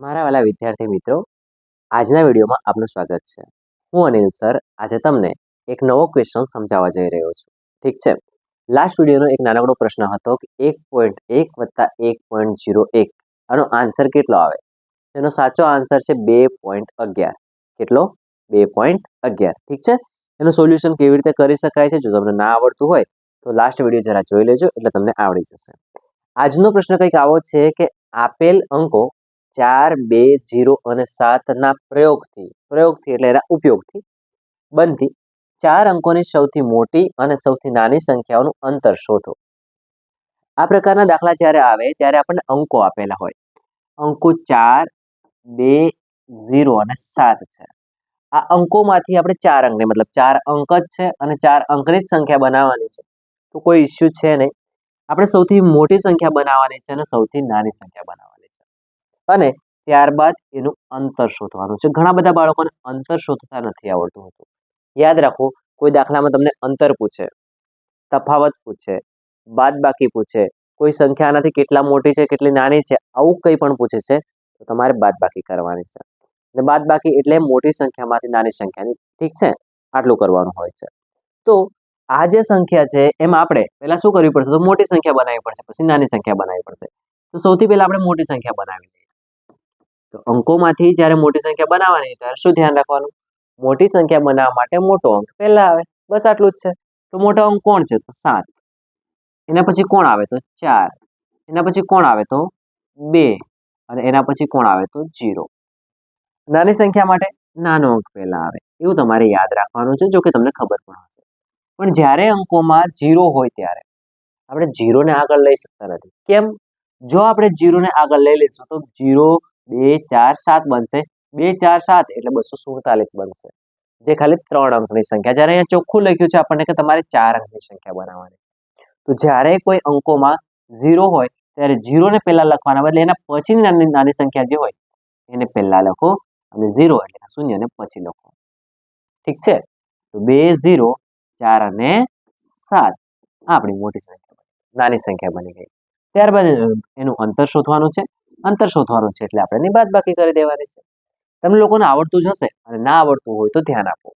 મારા વાલા વિદ્યાર્થી મિત્રો, આજના વિડીયોમાં આપનું સ્વાગત છે. હું અનિલ સર, આજે તમને એક નવો ક્વેશ્ચન સમજાવવા જઈ રહ્યો છું. ઠીક છે? લાસ્ટ વિડીયોનો એક નાનકડો પ્રશ્ન હતો કે એક પોઈન્ટ એક વત્તા એક પોઈન્ટ જીરો એક. આનો આન્સર કેટલો આવે? તેનો સાચો આન્સર છે બે પોઈન્ટ અગિયાર. કેટલો? બે પોઈન્ટ અગિયાર. ઠીક છે? એનું સોલ્યુશન કેવી રીતે કરી શકાય છે? જો તમને ના આવડતું હોય, તો લાસ્ટ વીડિયો જરા જોઈ લેજો, એટલે તમને આવડી જશે. આજનો પ્રશ્ન કંઈક આવો છે કે આપેલ અંકો ચાર, બે, જીરો અને સાતના પ્રયોગથી પ્રયોગથી એટલે એના ઉપયોગથી બનતી ચાર અંકોની સૌથી મોટી અને સૌથી નાની સંખ્યાઓનું અંતર શોધો. આ પ્રકારના દાખલા જ્યારે આવે ત્યારે આપણને અંકો આપેલા હોય. અંકો ચાર, બે ઝીરો અને સાત છે. આ અંકોમાંથી આપણે ચાર અંકને, મતલબ ચાર અંક જ છે અને ચાર અંકની જ સંખ્યા બનાવવાની છે. તો કોઈ ઇસ્યુ છે નહીં. આપણે સૌથી મોટી સંખ્યા બનાવવાની છે અને સૌથી નાની સંખ્યા બનાવવાની અને ત્યારબાદ એનું અંતર શોધવાનું છે. ઘણા બધા બાળકોને અંતર શોધતા નથી આવડતું હતું. યાદ રાખો, કોઈ દાખલામાં તમને અંતર પૂછે, તફાવત પૂછે બાદ બાકી પૂછે, કોઈ સંખ્યા આનાથી કેટલા મોટી છે, કેટલી નાની છે, આવું કંઈ પણ પૂછે છે, તો તમારે બાદ બાકી કરવાની છે. અને બાદ બાકી એટલે મોટી સંખ્યામાંથી નાની સંખ્યાની, ઠીક છે? આટલું કરવાનું હોય છે. તો આ જે સંખ્યા છે, એમ આપણે પહેલા શું કરવી પડશે? તો મોટી સંખ્યા બનાવવી પડશે, પછી નાની સંખ્યા બનાવવી પડશે. તો સૌથી પહેલા આપણે મોટી સંખ્યા બનાવી તો અંકોમાંથી જ્યારે મોટી સંખ્યા બનાવવાની ત્યારે શું ધ્યાન રાખવાનું? મોટી સંખ્યા બનાવવા માટે મોટો અંક પહેલા આવે. બસ આટલું જ છે. તો મોટો અંક કોણ છે? તો સાત. એના પછી કોણ આવે? તો ચાર. એના પછી કોણ આવે? તો બે. અને એના પછી કોણ આવે? તો જીરો નાની સંખ્યા માટે નાનો અંક પહેલા આવે. એવું તમારે યાદ રાખવાનું છે જો કે તમને ખબર પણ હશે. પણ જ્યારે અંકોમાં જીરો હોય ત્યારે આપણે જીરોને આગળ લઈ શકતા નથી. કેમ? જો આપણે જીરોને આગળ લઈ લઈશું તો જીરો બે ચાર સાત બનશે. બે ચાર સાત એટલે બસો સુડતાલીસ બનશે. જે ખાલી ત્રણ અંકની સંખ્યા. જ્યારે અહીંયા ચોખ્ખું લખ્યું છે, આપણને કે તમારે ચાર અંકની સંખ્યા બનાવવાની. તો જ્યારે કોઈ અંકોમાં ઝીરો હોય, ત્યારે ઝીરોને પહેલાં લખવાના બદલે એના પછીની નાની નાની સંખ્યા જે હોય, એને પહેલાં લખો અને ઝીરો એટલે શૂન્યને પછી લખો. ઠીક છે? તો બે ઝીરો ચાર અને સાત. આપણી મોટી સંખ્યા નાની સંખ્યા બની ગઈ. ત્યારબાદ એનું અંતર શોધવાનું છે. અંતર શોધવાનું છે એટલે આપણે એની બાદબાકી કરી દેવાની છે. તમને લોકોને આવડતું જ હશે અને ના આવડતું હોય તો ધ્યાન આપો.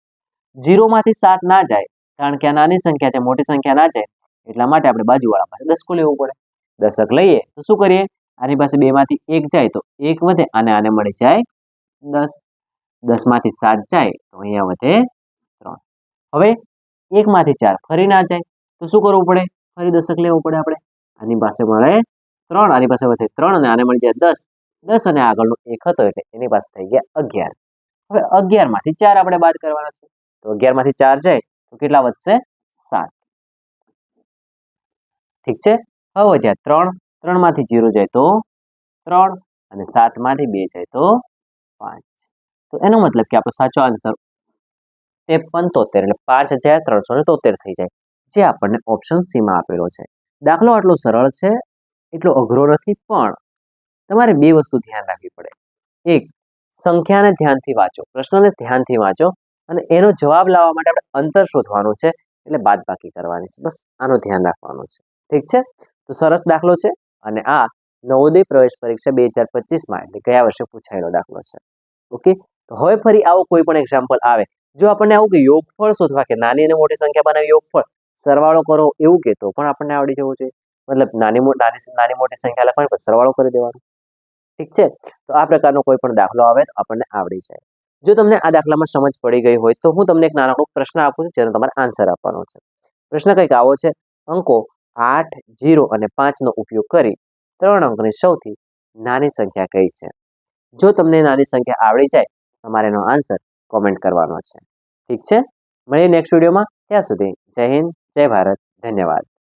જીરોમાંથી સાત ના જાય કારણ કે આ નાની સંખ્યા છે, મોટી સંખ્યા ના જાય એટલા માટે આપણે બાજુવાળા પાસે દસકો લેવું પડે. દશક લઈએ તો શું કરીએ? આની પાસે બેમાંથી એક જાય તો એક વધે અને આને મળી જાય દસ. દસમાંથી સાત જાય તો અહીંયા વધે ત્રણ. હવે એકમાંથી ચાર ફરી ના જાય તો શું કરવું પડે? ફરી દશક લેવું પડે આપણે. આની પાસે મળે ત્રણ, આની પાસે વધે ત્રણ અને આને મળી જાય દસ. દસ અને આગળનો એક હતો એટલે એની પાસે થઈ ગયા અગિયાર. હવે અગિયારમાંથી ચાર આપણે બાદ કરવાના છે. તો અગિયારમાંથી ચાર જાય તો કેટલા વધશે? સાત. ઠીક છે? હવે વધ્યા ત્રણ ત્રણમાંથી જીરો જાય તો ત્રણ અને સાતમાંથી બે જાય તો પાંચ. તો એનો મતલબ કે આપણો સાચો આન્સર તે તોતેર એટલે પાંચ હજાર ત્રણસો ને તોતેર થઈ જાય. જે આપણને ઓપ્શન સીમાં આપેલો છે. દાખલો આટલો સરળ છે. એટલો અઘરો નથી, પણ તમારે બે વસ્તુ ધ્યાન રાખવી પડે. એક, સંખ્યાને ધ્યાનથી વાંચો, પ્રશ્નને ધ્યાનથી વાંચો અને એનો જવાબ લાવવા માટે આપણે અંતર શોધવાનું છે, એટલે બાદબાકી કરવાની છે. બસ, આનું ધ્યાન રાખવાનું છે. ઠીક છે? તો સરસ દાખલો છે અને આ નવોદય પ્રવેશ પરીક્ષા બે હજાર પચીસમાં, એટલે ગયા વર્ષે પૂછાયેલો દાખલો છે. ઓકે? તો હવે ફરી આવો કોઈ પણ એક્ઝામ્પલ આવે. જો આપણને આવું કે યોગફળ શોધવા કે નાની અને મોટી સંખ્યા બનાવી યોગફળ, સરવાળો કરો એવું કહેતો પણ આપણને આવડી જવું જોઈએ. મતલબ નાની નાની નાની મોટી સંખ્યા લખવાની, પણ સરવાળો કરી દેવાનો. ઠીક છે? તો આ પ્રકારનો કોઈ પણ દાખલો આવે તો આપણને આવડી જાય. જો તમને આ દાખલામાં સમજ પડી ગઈ હોય તો હું તમને એક નાનકડો પ્રશ્ન આપું છું, જેનો તમારે આન્સર આપવાનો છે. પ્રશ્ન કંઈક આવો છે. અંકો આઠ, જીરો અને પાંચનો ઉપયોગ કરી ત્રણ અંકની સૌથી નાની સંખ્યા કઈ છે? જો તમને નાની સંખ્યા આવડી જાય, તમારે એનો આન્સર કોમેન્ટ કરવાનો છે. ઠીક છે? મળીએ નેક્સ્ટ વિડીયોમાં. ત્યાં સુધી જય હિન્દ, જય ભારત. ધન્યવાદ.